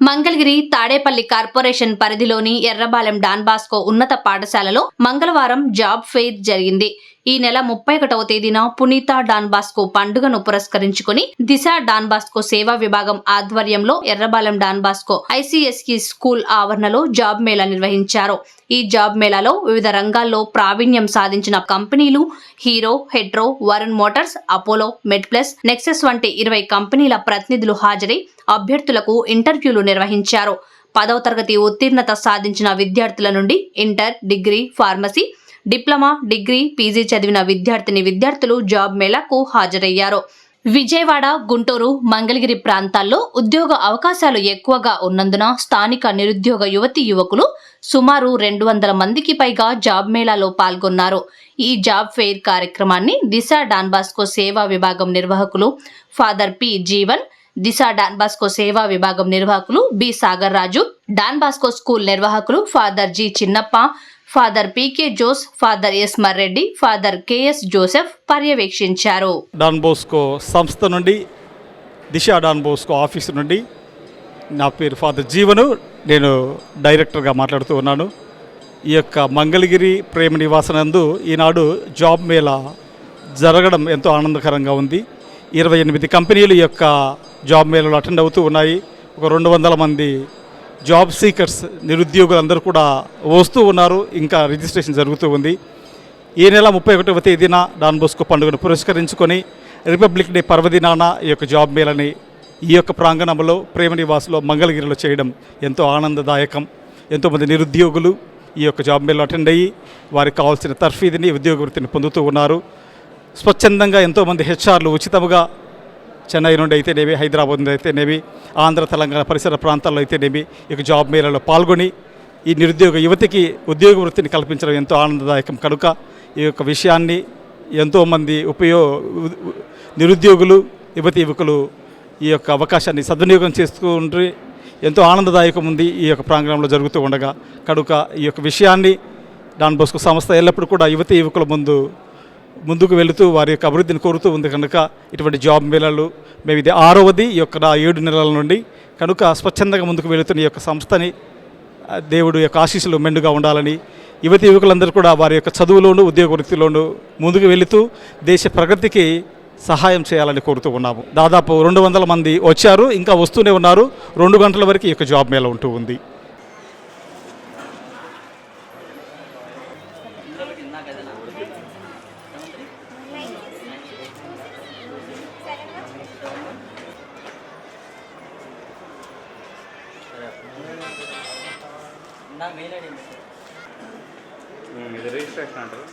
Mangalagiri Tadepalli corporation పరిధిలోని Errabalem Don Bosco ఉన్నత పాఠశాలలో మంగళవారం జాబ్ ఫెయిర్ జరిగింది. ఈ నెల ముప్పై ఒకటవ తేదీన పునీత డాన్ బాస్కో పండుగను పురస్కరించుకుని దిశ డాన్ బాస్కో సేవా విభాగం ఆధ్వర్యంలో Yerrabalem Don Bosco ICSE school ఆవరణలో జాబ్ మేళా నిర్వహించారు. ఈ జాబ్ మేళాలో వివిధ రంగాల్లో ప్రావీణ్యం సాధించిన కంపెనీలు Hero Hetero Varun motors Apollo MedPlus Nexus వంటి ఇరవై కంపెనీల ప్రతినిధులు హాజరై అభ్యర్థులకు ఇంటర్వ్యూలు నిర్వహించారు. పదవ తరగతి ఉత్తీర్ణత సాధించిన విద్యార్థుల నుండి inter degree pharmacy diploma degree PG చదివిన విద్యార్థిని విద్యార్థులు జాబ్ మేళాకు హాజరయ్యారు. విజయవాడ గుంటూరు మంగళగిరి ప్రాంతాల్లో ఉద్యోగ అవకాశాలు ఎక్కువగా ఉన్నందున స్థానిక నిరుద్యోగ యువతి యువకులు సుమారు రెండు వందల మందికి పైగా జాబ్ మేళాలో పాల్గొన్నారు. ఈ జాబ్ ఫెయిర్ కార్యక్రమాన్ని దిశ డాన్బాస్కో సేవా విభాగం నిర్వాహకులు father P Jeevan Disha Don Bosco సేవా విభాగం నిర్వాహకులు B Sagar Raju Don Bosco school నిర్వాహకులు father G Chinnappa father PK Jose father S Marreddy father KS Joseph పర్యవేక్షించారు. డాన్ బోస్కో సంస్థ నుండి దిశ డాన్ బోస్కో ఆఫీస్ నుండి నా పేరు ఫాదర్ జీవను నేను డైరెక్టర్గా మాట్లాడుతూ ఉన్నాను. ఈ యొక్క మంగళగిరి ప్రేమ నివాసనందు ఈనాడు జాబ్ మేళా జరగడం ఎంతో ఆనందకరంగా ఉంది. ఇరవై ఎనిమిది కంపెనీలు ఈ యొక్క జాబ్ మేళలు అటెండ్ అవుతూ ఉన్నాయి. ఒక రెండు వందల మంది జాబ్ సీకర్స్ నిరుద్యోగులందరూ కూడా వస్తూ ఉన్నారు. ఇంకా రిజిస్ట్రేషన్ జరుగుతూ ఉంది. ఈ నెల ముప్పై ఒకటవ తేదీన డాన్ బోస్కో పండుగను పురస్కరించుకొని రిపబ్లిక్ డే పర్వదినాన ఈ యొక్క జాబ్ మేళని ఈ యొక్క ప్రాంగణంలో ప్రేమ నివాసులో మంగళగిరిలో చేయడం ఎంతో ఆనందదాయకం. ఎంతోమంది నిరుద్యోగులు ఈ యొక్క జాబ్ మేళలో అటెండ్ అయ్యి వారికి కావాల్సిన తర్ఫీదుని ఉద్యోగ వృత్తిని పొందుతూ ఉన్నారు. స్వచ్ఛందంగా ఎంతోమంది హెచ్ఆర్లు ఉచితముగా చెన్నై నుండి అయితేనేమి హైదరాబాద్ నుండి అయితేనేమి ఆంధ్ర తెలంగాణ పరిసర ప్రాంతాల్లో అయితేనేమి ఈ యొక్క జాబ్ మేళలో పాల్గొని ఈ నిరుద్యోగ యువతికి ఉద్యోగ వృత్తిని కల్పించడం ఎంతో ఆనందదాయకం. కనుక ఈ యొక్క విషయాన్ని ఎంతోమంది ఉపయో నిరుద్యోగులు యువతి యువకులు ఈ యొక్క అవకాశాన్ని సద్వినియోగం చేసుకుంటూ ఎంతో ఆనందదాయకం ఉంది ఈ యొక్క ప్రాంగణంలో జరుగుతూ ఉండగా. కనుక ఈ యొక్క విషయాన్ని డాన్ బోస్కో సంస్థ ఎల్లప్పుడూ కూడా యువతి యువకుల ముందు ముందుకు వెళుతూ వారి యొక్క అభివృద్ధిని కోరుతూ ఉంది కనుక ఇటువంటి జాబ్ మేళలు మేము ఇది ఆరవది ఈ యొక్క ఏడు నెలల నుండి. కనుక స్వచ్ఛందంగా ముందుకు వెళుతున్న ఈ యొక్క సంస్థని దేవుడు యొక్క ఆశీస్సులు మెండుగా ఉండాలని యువతి యువకులందరూ కూడా వారి యొక్క చదువులోను ఉద్యోగ వృత్తిలోను ముందుకు వెళుతూ దేశ ప్రగతికి సహాయం చేయాలని కోరుతూ ఉన్నాము. దాదాపు రెండు వందల మంది వచ్చారు ఇంకా వస్తూనే ఉన్నారు. రెండు గంటల వరకు ఈ యొక్క జాబ్ మేళ ఉంటూ ఉంది. ఇది రిజిస్ట్రేషన్ అంటారు?